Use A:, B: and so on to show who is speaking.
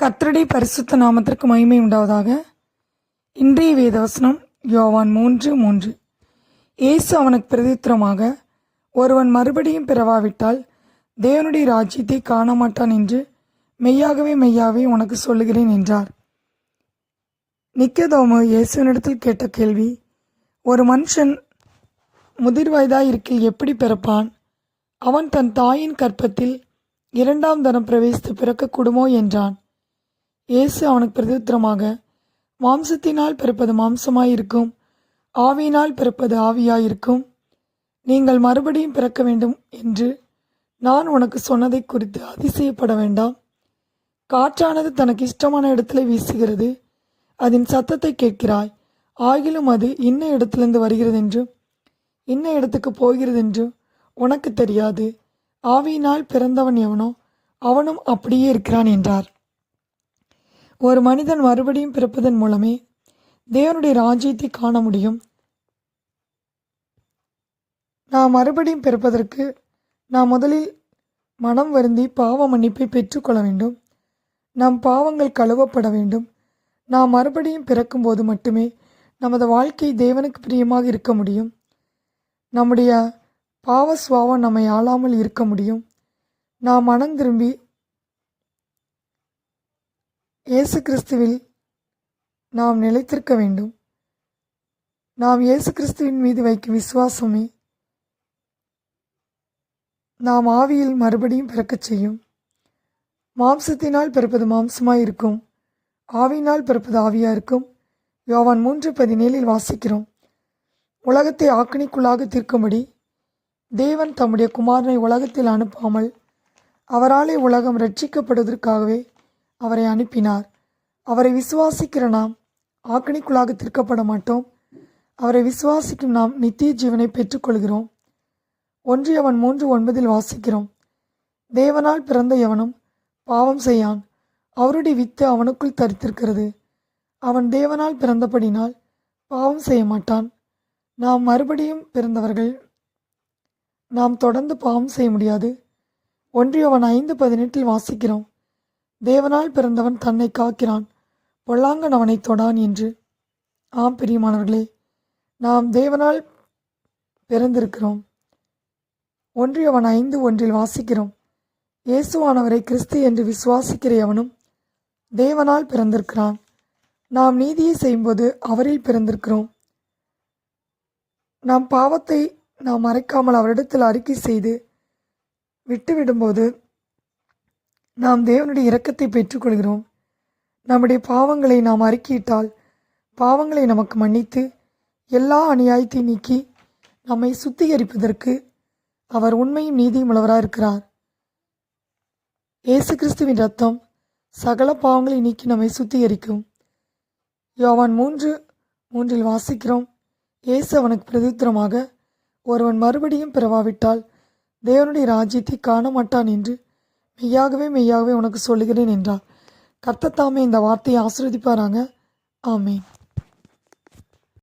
A: கர்த்தருடைய பரிசுத்த நாமத்திற்கு மகிமை உண்டாவதாக. இன்றைய வேதவசனம் யோவான் மூன்று மூன்று. இயேசு அவனுக்கு பிரதித்திரமாக ஒருவன் மறுபடியும் பிறவாவிட்டால் தேவனுடைய ராஜ்யத்தை காண மாட்டான் என்று மெய்யாகவே மெய்யாகவே உனக்கு சொல்லுகிறேன் என்றார். நிக்கதோமு இயேசுவினிடத்தில் கேட்ட கேள்வி ஒரு மனுஷன் முதிர் இருக்கில் எப்படி பிறப்பான்? அவன் தன் தாயின் கற்பத்தில் இரண்டாம் தரம் பிரவேசித்து பிறக்கக்கூடுமோ? என்றான். இயேசு அவனுக்கு பிரதித்திரமாக மாம்சத்தினால் பிறப்பது மாம்சமாயிருக்கும் ஆவியினால் பிறப்பது ஆவியாயிருக்கும். நீங்கள் மறுபடியும் பிறக்க வேண்டும் என்று நான் உனக்கு சொன்னதை குறித்து அதிசயப்பட வேண்டாம். காற்றானது தனக்கு இஷ்டமான இடத்துல வீசுகிறது. அதன் சத்தத்தை கேட்கிறாய். ஆகிலும் அது இன்ன இடத்திலிருந்து வருகிறது என்று இன்ன இடத்துக்கு போகிறது என்று உனக்கு தெரியாது. ஆவியினால் பிறந்தவன் எவனோ அவனும் அப்படியே இருக்கிறான் என்றார். ஒரு மனிதன் மறுபடியும் பிறப்பதன் மூலமே தேவனுடைய ராஜ்யத்தை காண முடியும். நாம் மறுபடியும் பிறப்பதற்கு நாம் முதலில் மனம் வருந்தி பாவ மன்னிப்பை பெற்றுக்கொள்ள வேண்டும். நம் பாவங்கள் கழுவப்பட வேண்டும். நாம் மறுபடியும் பிறக்கும்போது மட்டுமே நமது வாழ்க்கை தேவனுக்கு பிரியமாக இருக்க முடியும். நம்முடைய பாவ சுவாவம் நம்மை ஆளாமல் இருக்க முடியும். நாம் மனம் திரும்பி இயேசு கிறிஸ்துவில் நாம் நிலைத்திருக்க வேண்டும். நாம் இயேசு கிறிஸ்துவின் மீது வைக்கும் விசுவாசமே நாம் ஆவியில் மறுபடியும் பிறக்கச் செய்யும். மாம்சத்தினால் பிறப்பது மாம்சமாக இருக்கும் ஆவியினால் பிறப்பது ஆவியாக இருக்கும் யோவான் மூன்று பதினேழில் வாசிக்கிறோம். உலகத்தை ஆக்கணிக்குள்ளாக தீர்க்கும்படி தேவன் தம்முடைய குமாரனை உலகத்தில் அனுப்பாமல் அவராலே உலகம் ரட்சிக்கப்படுவதற்காகவே அவரை அனுப்பினார். அவரை விசுவாசிக்கிற நாம் ஆக்கணிக்குள்ளாக திருக்கப்பட மாட்டோம். அவரை விசுவாசிக்கும் நாம் நித்திய ஜீவனை பெற்றுக்கொள்கிறோம். ஒன்று அவன் மூன்று ஒன்பதில் வாசிக்கிறோம். தேவனால் பிறந்த எவனும் பாவம் செய்யான். அவருடைய வித்து அவனுக்குள் தரித்திருக்கிறது. அவன் தேவனால் பிறந்தபடினால் பாவம் செய்ய மாட்டான். நாம் மறுபடியும் பிறந்தவர்கள். நாம் தொடர்ந்து பாவம் செய்ய முடியாது. ஒன்றியவன் ஐந்து பதினெட்டில் வாசிக்கிறோம். தேவனால் பிறந்தவன் தன்னை காக்கிறான். பொல்லாங்கன் அவனை தொடான் என்று. ஆம் பிரியமானவர்களே நாம் தேவனால் பிறந்திருக்கிறோம். ஒன்றியவன் ஐந்து ஒன்றில் வாசிக்கிறோம். இயேசுவானவரை கிறிஸ்து என்று விசுவாசிக்கிற எவனும் தேவனால் பிறந்திருக்கிறான். நாம் நீதியை செய்யும்போது அவரில் பிறந்திருக்கிறோம். நாம் பாவத்தை நாம் மறைக்காமல் அவரிடத்தில் அறிக்கை செய்து விட்டுவிடும்போது நாம் தேவனுடைய இரக்கத்தை பெற்றுக்கொள்கிறோம். நம்முடைய பாவங்களை நாம் அறிக்கையிட்டால் பாவங்களை நமக்கு மன்னித்து எல்லா அநியாயத்தை நீக்கி நம்மை சுத்திகரிப்பதற்கு அவர் உண்மையும் நீதியும் உள்ளவராக இருக்கிறார். இயேசு கிறிஸ்துவின் ரத்தம் சகல பாவங்களை நீக்கி நம்மை சுத்திகரிக்கும். யோவான் மூன்று மூன்றில் வாசிக்கிறோம். இயேசு அவனுக்கு பிரதித்திரமாக ஒருவன் மறுபடியும் பிறவாவிட்டால் தேவனுடைய ராஜ்யத்தை காண மாட்டான் என்று மெய்யாகவே மெய்யாகவே உனக்கு சொல்லுகிறேன் என்றார் கர்த்தத்தாமே இந்த வார்த்தையை ஆசிர்வதிப்பாராங்க. ஆமேன்.